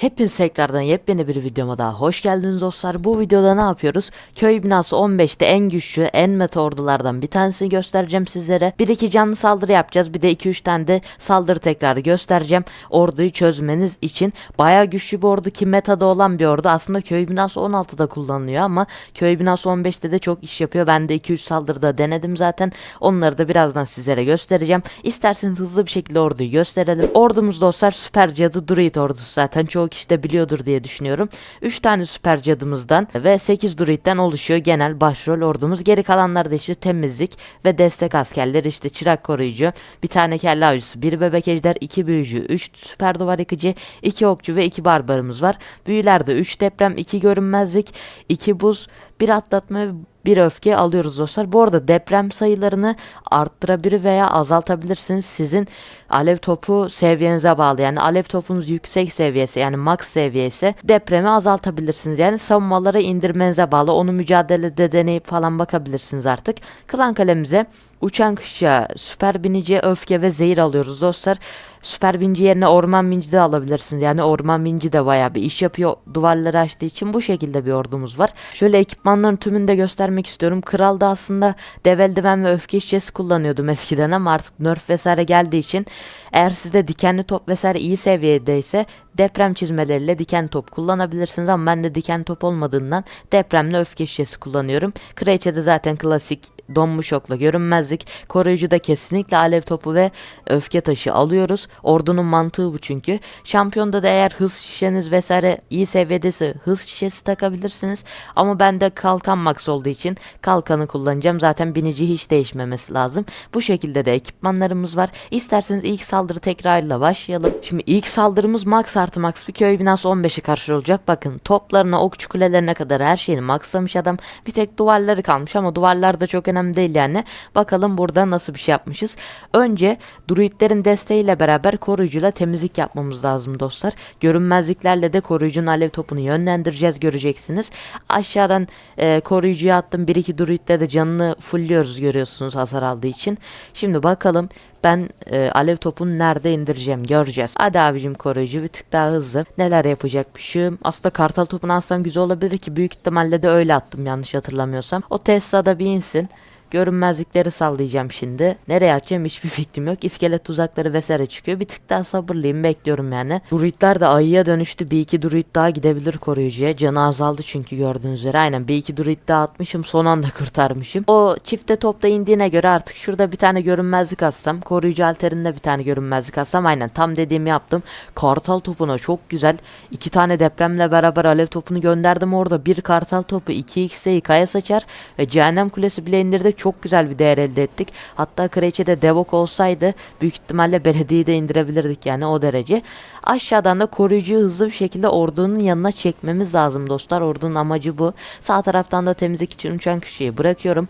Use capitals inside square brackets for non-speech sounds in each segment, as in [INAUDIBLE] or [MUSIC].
Hepiniz tekrardan yepyeni bir videoma daha hoş geldiniz dostlar. Bu videoda ne yapıyoruz? Köy binası 15'te en güçlü, en meta ordulardan bir tanesini göstereceğim sizlere. Bir iki canlı saldırı yapacağız. Bir de 2-3 tane de saldırı tekrarı göstereceğim. Orduyu çözmeniz için. Baya güçlü bir ordu ki metada olan bir ordu. Aslında köy binası 16'da kullanılıyor ama köy binası 15'te de çok iş yapıyor. Ben de 2-3 saldırıda denedim zaten. Onları da birazdan sizlere göstereceğim. İsterseniz hızlı bir şekilde orduyu gösterelim. Ordumuz dostlar süper cadı druid ordusu zaten. Çoğu kişi de biliyordur diye düşünüyorum. 3 tane süper cadımızdan ve 8 druidden oluşuyor genel başrol ordumuz. Geri kalanlar da işte temizlik ve destek askerleri işte çırak koruyucu, bir tane kelle avcısı, bir bebek ejder, 2 büyücü, 3 süper duvar yıkıcı, 2 okçu ve 2 barbarımız var. Büyülerde 3 deprem, 2 görünmezlik, 2 buz, bir atlatma ve bir öfke alıyoruz dostlar. Bu arada deprem sayılarını arttırabilir veya azaltabilirsiniz. Sizin alev topu seviyenize bağlı. Yani alev topunuz yüksek seviyesi yani max seviyesi depremi azaltabilirsiniz. Yani savunmaları indirmenize bağlı. Onu mücadelede deneyip falan bakabilirsiniz artık. Klan kalemize uçan kuşa, süper binici, öfke ve zehir alıyoruz dostlar. Süper binci yerine orman binci de alabilirsiniz. Yani orman binci de bayağı bir iş yapıyor duvarları açtığı için bu şekilde bir ordumuz var. Şöyle ekipmanların tümünü de göstermek istiyorum. Kral da aslında dev eldiven ve öfke şişesi kullanıyordum eskiden ama artık nerf vesaire geldiği için eğer sizde dikenli top vesaire iyi seviyedeyse deprem çizmeleriyle diken top kullanabilirsiniz ama ben de diken top olmadığından depremli öfke şişesi kullanıyorum. Kraliçe'de zaten klasik donmuş okla görünmezlik. Koruyucuda kesinlikle alev topu ve öfke taşı alıyoruz. Ordunun mantığı bu çünkü. Şampiyonda da eğer hız şişeniz vesaire iyi seviyedeyse hız şişesi takabilirsiniz. Ama bende kalkan max olduğu için kalkanı kullanacağım. Zaten binici hiç değişmemesi lazım. Bu şekilde de ekipmanlarımız var. İsterseniz ilk saldırı tekrarıyla başlayalım. Şimdi ilk saldırımız max artı max bir köy binası 15'i karşı olacak. Bakın toplarına okçu kulelerine kadar her şeyini maxlamış adam. Bir tek duvarları kalmış ama duvarlar da çok önemli değil yani. Bakalım burada nasıl bir şey yapmışız. Önce druidlerin desteğiyle beraber koruyucuyla temizlik yapmamız lazım dostlar. Görünmezliklerle de koruyucunun alev topunu yönlendireceğiz göreceksiniz. Aşağıdan e, koruyucuya attım. 1-2 druidle de canını fullliyoruz görüyorsunuz hasar aldığı için. Şimdi bakalım ben e, alev topunu nerede indireceğim göreceğiz. Hadi abicim koruyucu bir tık daha hızlı. Neler yapacakmışım? Aslında kartal topunu alsam güzel olabilir ki büyük ihtimalle de öyle attım yanlış hatırlamıyorsam. O Tesla'da bir insin. Görünmezlikleri sallayacağım şimdi. Nereye atacağım hiçbir fikrim yok. İskelet tuzakları vesaire çıkıyor. Bir tık daha sabırlıyım bekliyorum yani. Druidler de ayıya dönüştü. Bir iki druid daha gidebilir koruyucuya. Canı azaldı çünkü gördüğünüz üzere. Aynen bir iki druid daha atmışım. Son anda [LAUGHS] kurtarmışım. O çifte topta indiğine göre artık şurada bir tane görünmezlik atsam. Koruyucu alterinde bir tane görünmezlik atsam. Aynen tam dediğimi yaptım. Kartal topuna çok güzel. iki tane depremle beraber alev topunu gönderdim orada. Bir kartal topu 2x'e kaya saçar. Ve cehennem kulesi bile indirdik çok güzel bir değer elde ettik. Hatta Kraliçe'de Devok olsaydı büyük ihtimalle belediyeyi de indirebilirdik yani o derece. Aşağıdan da koruyucuyu hızlı bir şekilde ordunun yanına çekmemiz lazım dostlar. Ordunun amacı bu. Sağ taraftan da temizlik için uçan kişiyi bırakıyorum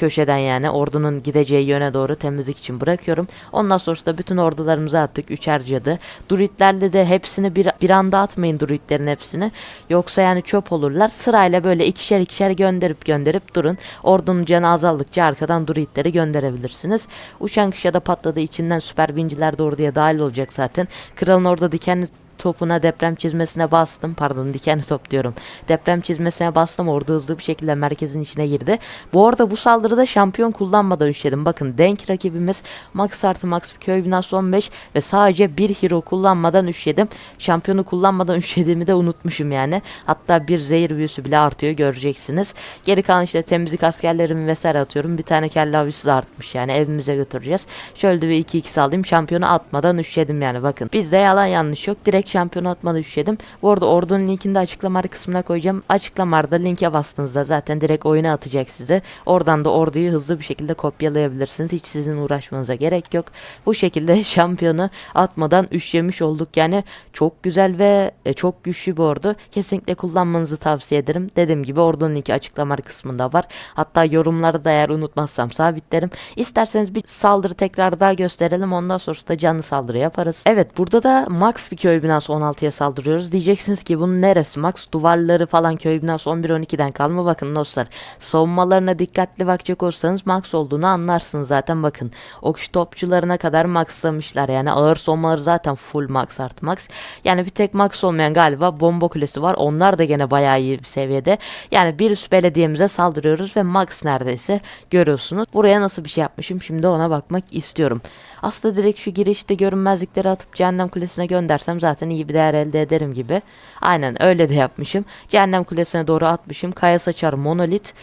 köşeden yani ordunun gideceği yöne doğru temizlik için bırakıyorum. Ondan sonra da bütün ordularımızı attık. Üçer cadı. Druidlerle de hepsini bir, bir anda atmayın druidlerin hepsini. Yoksa yani çöp olurlar. Sırayla böyle ikişer ikişer gönderip gönderip durun. Ordunun canı azaldıkça arkadan druidleri gönderebilirsiniz. Uçan kışa da patladığı içinden süper binciler de orduya dahil olacak zaten. Kralın orada dikenli topuna deprem çizmesine bastım. Pardon dikenli top diyorum. Deprem çizmesine bastım. Orada hızlı bir şekilde merkezin içine girdi. Bu arada bu saldırıda şampiyon kullanmadan üşledim. Bakın denk rakibimiz max artı max köy binası 15 ve sadece bir hero kullanmadan üşledim. Şampiyonu kullanmadan [LAUGHS] üşlediğimi de unutmuşum yani. Hatta bir zehir büyüsü bile artıyor göreceksiniz. Geri kalan işte temizlik askerlerimi vesaire atıyorum. Bir tane kelle avcısı artmış yani evimize götüreceğiz. Şöyle de bir 2-2 alayım. Şampiyonu atmadan üşledim yani bakın. Bizde yalan yanlış yok. Direkt şampiyon atmadan üşledim. Bu arada ordunun linkini de açıklama kısmına koyacağım. Açıklamada linke bastığınızda zaten direkt oyuna atacak size. Oradan da orduyu hızlı bir şekilde kopyalayabilirsiniz. Hiç sizin uğraşmanıza gerek yok. Bu şekilde [LAUGHS] şampiyonu atmadan üşlemiş olduk. Yani çok güzel ve e, çok güçlü bir ordu. Kesinlikle kullanmanızı tavsiye ederim. Dediğim gibi ordunun linki açıklama kısmında var. Hatta yorumlarda da eğer unutmazsam sabitlerim. İsterseniz bir saldırı tekrar daha gösterelim. Ondan sonra da canlı saldırı yaparız. Evet burada da max bir köy binası binası 16'ya saldırıyoruz. Diyeceksiniz ki bunun neresi max? Duvarları falan köy binası 11-12'den kalma. Bakın dostlar savunmalarına dikkatli bakacak olursanız max olduğunu anlarsınız zaten bakın. Okçu topçularına kadar maxlamışlar. Yani ağır savunmaları zaten full max artı max. Yani bir tek max olmayan galiba bomba kulesi var. Onlar da gene bayağı iyi bir seviyede. Yani bir üst belediyemize saldırıyoruz ve max neredeyse görüyorsunuz. Buraya nasıl bir şey yapmışım şimdi ona bakmak istiyorum. Aslında direkt şu girişte görünmezlikleri atıp cehennem kulesine göndersem zaten iyi bir değer elde ederim gibi. Aynen öyle de yapmışım. Cehennem kulesine doğru atmışım. Kaya saçar monolit.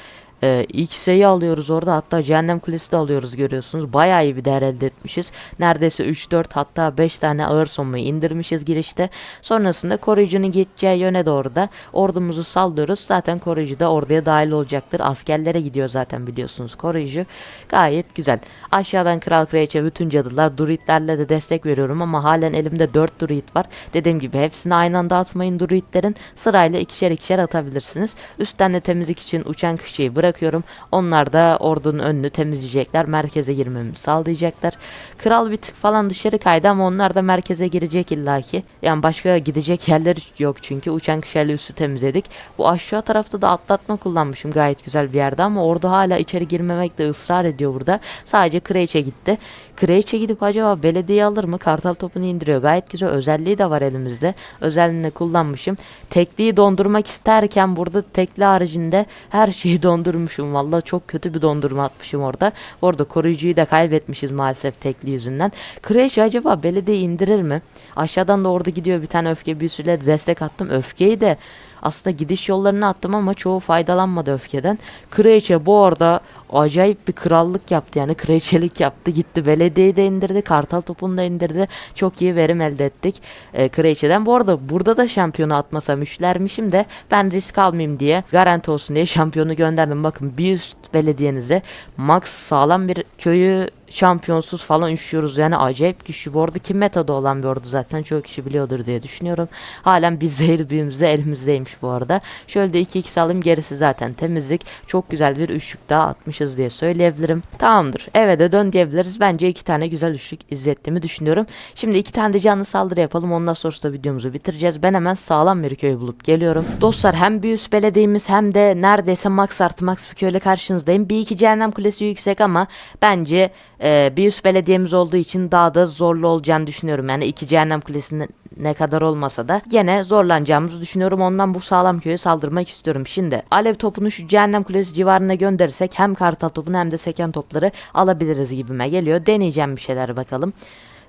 Ee, X'yi alıyoruz orada hatta cehennem kulesi de alıyoruz görüyorsunuz. Bayağı iyi bir değer elde etmişiz. Neredeyse 3-4 hatta 5 tane ağır sonmayı indirmişiz girişte. Sonrasında koruyucunun geçeceği yöne doğru da ordumuzu sallıyoruz. Zaten koruyucu da orduya dahil olacaktır. Askerlere gidiyor zaten biliyorsunuz koruyucu. Gayet güzel. Aşağıdan kral kraliçe bütün cadılar druidlerle de destek veriyorum ama halen elimde 4 druid var. Dediğim gibi hepsini aynı anda atmayın druidlerin. Sırayla ikişer ikişer atabilirsiniz. Üstten de temizlik için uçan kişiyi bırakıyorum. Onlar da ordunun önünü temizleyecekler. Merkeze girmemi sağlayacaklar. Kral bir tık falan dışarı kaydı ama onlar da merkeze girecek illaki. Yani başka gidecek yerler yok çünkü. Uçan kişiyle üstü temizledik. Bu aşağı tarafta da atlatma kullanmışım gayet güzel bir yerde ama orada hala içeri girmemekte ısrar ediyor burada. Sadece Kraliçe gitti. Kraliçe gidip acaba belediye alır mı? Kartal topunu indiriyor. Gayet güzel özelliği de var elimizde. Özelliğini kullanmışım. Tekliği dondurmak isterken burada tekli haricinde her şeyi [LAUGHS] dondurmuşum. Vallahi çok kötü bir dondurma atmışım orada. Orada koruyucuyu da kaybetmişiz maalesef tekli yüzünden. Kraliçe acaba belediye indirir mi? Aşağıdan da orada gidiyor bir tane öfke büyüsüyle destek attım. Öfkeyi de aslında gidiş yollarını attım ama çoğu faydalanmadı öfkeden. Kraliçe bu arada acayip bir krallık yaptı yani kraliçelik yaptı gitti belediyeyi de indirdi kartal topunu da indirdi. Çok iyi verim elde ettik e, kraliçeden. Bu arada burada da şampiyonu atmasam üçlermişim de ben risk almayayım diye garanti olsun diye şampiyonu gönderdim. Bakın bir üst belediyenize max sağlam bir köyü şampiyonsuz falan üşüyoruz. Yani acayip güçlü. Bu arada kim metada olan bir ordu zaten çoğu kişi biliyordur diye düşünüyorum. Halen bir zehir büyümüz de elimizdeymiş bu arada. Şöyle de 2x alayım gerisi zaten temizlik. Çok güzel bir üçlük daha atmışız diye söyleyebilirim. Tamamdır. Eve de dön diyebiliriz. Bence iki tane güzel üçlük izlettiğimi düşünüyorum. Şimdi iki tane de canlı saldırı yapalım. Ondan sonra da videomuzu bitireceğiz. Ben hemen sağlam bir köy bulup geliyorum. Dostlar hem bir üst belediyemiz hem de neredeyse max artı max bir köyle karşınızdayım. Bir iki cehennem kulesi yüksek ama bence e, bir belediyemiz olduğu için daha da zorlu olacağını düşünüyorum. Yani iki cehennem kulesinin ne kadar olmasa da gene zorlanacağımızı düşünüyorum. Ondan bu sağlam köye saldırmak istiyorum. Şimdi alev topunu şu cehennem kulesi civarına gönderirsek hem kartal topunu hem de seken topları alabiliriz gibime geliyor. Deneyeceğim bir şeyler bakalım.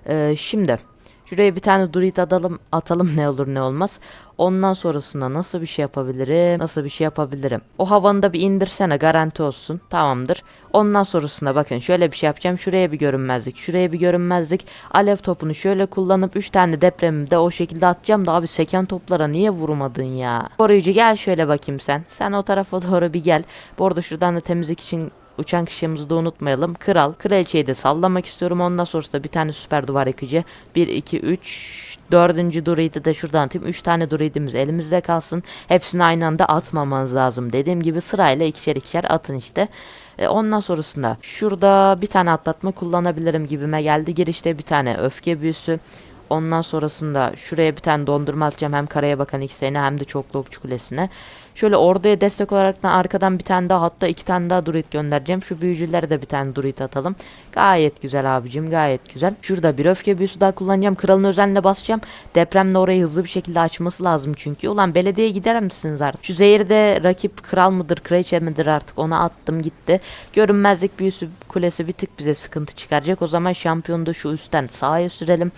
Ee, şimdi şuraya bir tane druid atalım, atalım ne olur ne olmaz. Ondan sonrasında nasıl bir şey yapabilirim? Nasıl bir şey yapabilirim? O havanı da bir indirsene garanti olsun. Tamamdır. Ondan sonrasında bakın şöyle bir şey yapacağım. Şuraya bir görünmezlik. Şuraya bir görünmezlik. Alev topunu şöyle kullanıp 3 tane depremi de o şekilde atacağım da abi seken toplara niye vurmadın ya? Koruyucu gel şöyle bakayım sen. Sen o tarafa doğru bir gel. Bu arada şuradan da temizlik için uçan kişimizi de unutmayalım. Kral, kraliçeyi de sallamak istiyorum. Ondan sonra da bir tane süper duvar yıkıcı. 1, 2, 3, dördüncü druidi de şuradan atayım. 3 tane druidimiz elimizde kalsın. Hepsini aynı anda atmamanız lazım. Dediğim gibi sırayla ikişer ikişer atın işte. E, ondan sonrasında şurada bir tane atlatma kullanabilirim gibime geldi. Girişte bir tane öfke büyüsü. Ondan sonrasında şuraya bir tane dondurma atacağım hem karaya bakan ikisine hem de çoklu okçu kulesine. Şöyle orduya destek olarak da arkadan bir tane daha hatta iki tane daha druid göndereceğim. Şu büyücülere de bir tane druid atalım. Gayet güzel abicim gayet güzel. Şurada bir öfke büyüsü daha kullanacağım. Kralın özenle basacağım. Depremle orayı hızlı bir şekilde açması lazım çünkü. Ulan belediyeye gider misiniz artık? Şu zehirde rakip kral mıdır kraliçe midir artık ona attım gitti. Görünmezlik büyüsü kulesi bir tık bize sıkıntı çıkaracak. O zaman şampiyonu da şu üstten sağa sürelim.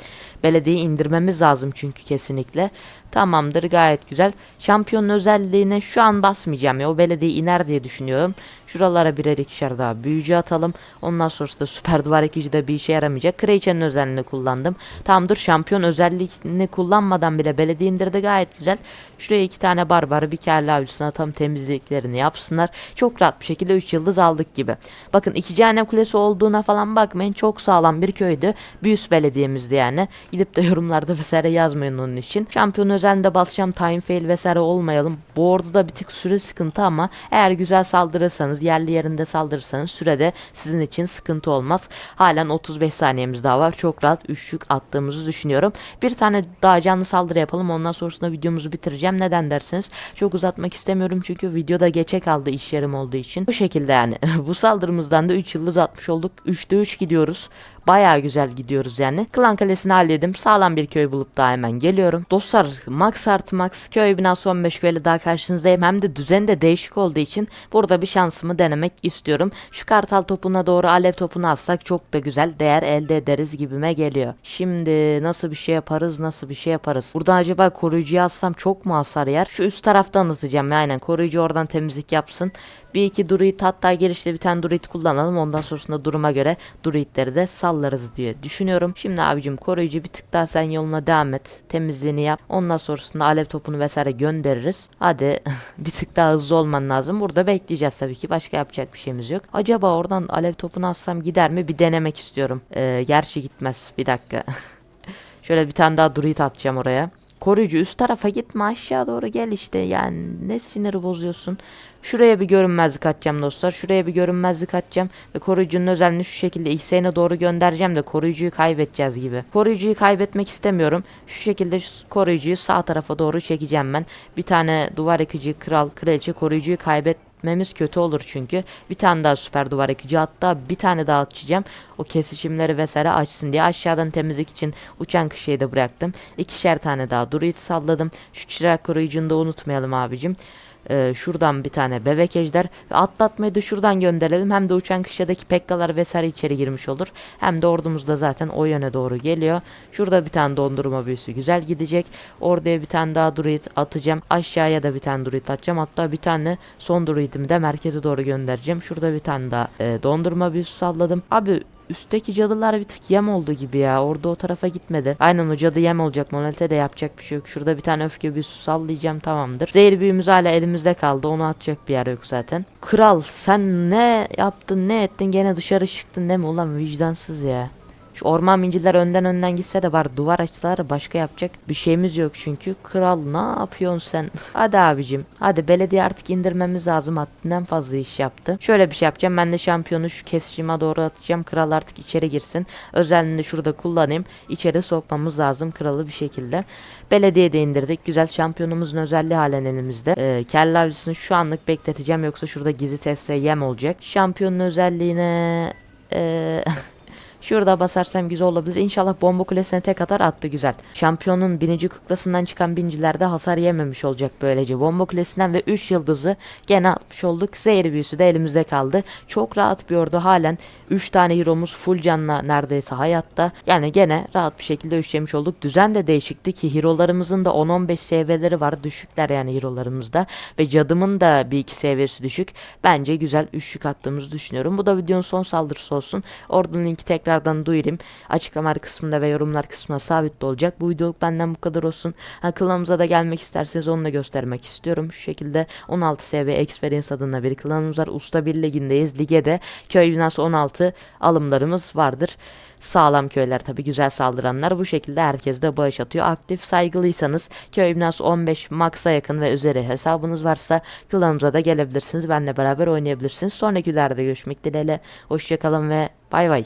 Belediyeyi indirmemiz lazım çünkü kesinlikle. Tamamdır gayet güzel. Şampiyonun özelliğine şu an basmayacağım ya. O belediye iner diye düşünüyorum. Şuralara birer ikişer daha büyücü atalım. Ondan sonra da süper duvar ikici de bir işe yaramayacak. Kraliçenin özelliğini kullandım. Tamamdır şampiyon özelliğini kullanmadan bile belediye indirdi gayet güzel. Şuraya iki tane barbar bir kelle avcısına tam temizliklerini yapsınlar. Çok rahat bir şekilde 3 yıldız aldık gibi. Bakın iki cehennem kulesi olduğuna falan bakmayın. Çok sağlam bir köydü. Bir üst belediyemizdi yani. Gidip de [LAUGHS] yorumlarda vesaire yazmayın onun için. Şampiyon özelinde basacağım time fail vesaire olmayalım. Bu orduda bir tık süre sıkıntı ama eğer güzel saldırırsanız yerli yerinde saldırırsanız sürede sizin için sıkıntı olmaz. Halen 35 saniyemiz daha var. Çok rahat üçlük attığımızı düşünüyorum. Bir tane daha canlı saldırı yapalım. Ondan sonrasında videomuzu bitireceğim. Neden dersiniz? Çok uzatmak istemiyorum çünkü videoda geçe kaldı iş yerim olduğu için. Bu şekilde yani. [LAUGHS] Bu saldırımızdan da 3 yıldız atmış olduk. 3'te 3 gidiyoruz. Bayağı güzel gidiyoruz yani. Klan Kalesi'ni halledim. Sağlam bir köy bulup daha hemen geliyorum. Dostlar max artı max köy binası 15 köyle daha karşınızdayım. Hem de düzen de değişik olduğu için burada bir şansımı denemek istiyorum. Şu kartal topuna doğru alev topunu atsak çok da güzel değer elde ederiz gibime geliyor. Şimdi nasıl bir şey yaparız nasıl bir şey yaparız. Burada acaba koruyucuyu atsam çok mu hasar yer? Şu üst taraftan atacağım aynen. Koruyucu oradan temizlik yapsın. Bir iki druid hatta gelişte bir tane druid kullanalım. Ondan sonrasında duruma göre druidleri de sallarız diye düşünüyorum. Şimdi abicim koruyucu bir tık daha sen yoluna devam et. Temizliğini yap. Ondan sonrasında alev topunu vesaire göndeririz. Hadi [LAUGHS] bir tık daha hızlı olman lazım. Burada bekleyeceğiz tabii ki. Başka yapacak bir şeyimiz yok. Acaba oradan alev topunu atsam gider mi? Bir denemek istiyorum. Ee, gerçi gitmez. Bir dakika. [LAUGHS] Şöyle bir tane daha druid atacağım oraya. Koruyucu üst tarafa gitme aşağı doğru gel işte yani ne siniri bozuyorsun. Şuraya bir görünmezlik atacağım dostlar. Şuraya bir görünmezlik atacağım. Ve koruyucunun özelliğini şu şekilde İhsan'a doğru göndereceğim de koruyucuyu kaybedeceğiz gibi. Koruyucuyu kaybetmek istemiyorum. Şu şekilde koruyucuyu sağ tarafa doğru çekeceğim ben. Bir tane duvar yıkıcı kral kraliçe koruyucuyu kaybet Memiz kötü olur çünkü. Bir tane daha süper duvar ekici hatta bir tane daha açacağım. O kesişimleri vesaire açsın diye aşağıdan temizlik için uçan kışıyı da bıraktım. İkişer tane daha druid salladım. Şu çırak koruyucunu da unutmayalım abicim. Ee, şuradan bir tane bebek ejder ve atlatmayı da şuradan gönderelim. Hem de uçan kışladaki pekkalar vesaire içeri girmiş olur. Hem de ordumuz da zaten o yöne doğru geliyor. Şurada bir tane dondurma büyüsü güzel gidecek. Oraya bir tane daha druid atacağım. Aşağıya da bir tane druid atacağım. Hatta bir tane son druidimi de merkeze doğru göndereceğim. Şurada bir tane daha e, dondurma büyüsü salladım. Abi üstteki cadılar bir tık yem oldu gibi ya. Orada o tarafa gitmedi. Aynen o cadı yem olacak. Monalite de yapacak bir şey yok. Şurada bir tane öfke büyüsü sallayacağım tamamdır. Zehir büyümüz hala elimizde kaldı. Onu atacak bir yer yok zaten. Kral sen ne yaptın ne ettin gene dışarı çıktın değil mi? Ulan vicdansız ya. Şu orman minciler önden önden gitse de var duvar açsalar başka yapacak bir şeyimiz yok çünkü. Kral ne yapıyorsun sen? [LAUGHS] hadi abicim. Hadi belediye artık indirmemiz lazım. Haddinden fazla iş yaptı. Şöyle bir şey yapacağım. Ben de şampiyonu şu kesişime doğru atacağım. Kral artık içeri girsin. Özelliğini de şurada kullanayım. İçeri sokmamız lazım kralı bir şekilde. Belediye de indirdik. Güzel şampiyonumuzun özelliği halen elimizde. Ee, Kelle avcısını şu anlık bekleteceğim. Yoksa şurada gizli teste yem olacak. Şampiyonun özelliğine... Ee, [LAUGHS] Şurada basarsam güzel olabilir. İnşallah bomba kulesine tek atar attı güzel. Şampiyonun birinci kuklasından çıkan bincilerde hasar yememiş olacak böylece. Bomba kulesinden ve 3 yıldızı gene atmış olduk. Zehir büyüsü de elimizde kaldı. Çok rahat bir ordu halen. 3 tane hero'muz full canla neredeyse hayatta. Yani gene rahat bir şekilde üçlemiş olduk. Düzen de değişikti ki hero'larımızın da 10-15 seviyeleri var. Düşükler yani hero'larımızda. Ve cadımın da bir iki seviyesi düşük. Bence güzel üçlük attığımızı düşünüyorum. Bu da videonun son saldırısı olsun. Ordunun linki tekrar tekrardan duyurayım. Açıklama kısmında ve yorumlar kısmında sabit de olacak. Bu videoluk benden bu kadar olsun. Ha, klanımıza da gelmek isterseniz onu da göstermek istiyorum. Şu şekilde 16 seviye Experience adında bir klanımız var. Usta 1 ligindeyiz. Ligede köy binası 16 alımlarımız vardır sağlam köyler tabi güzel saldıranlar bu şekilde herkes de bağış atıyor. Aktif saygılıysanız köy binası 15 maksa yakın ve üzeri hesabınız varsa klanımıza da gelebilirsiniz. Benle beraber oynayabilirsiniz. Sonraki videolarda görüşmek dileğiyle. Hoşçakalın ve bay bay.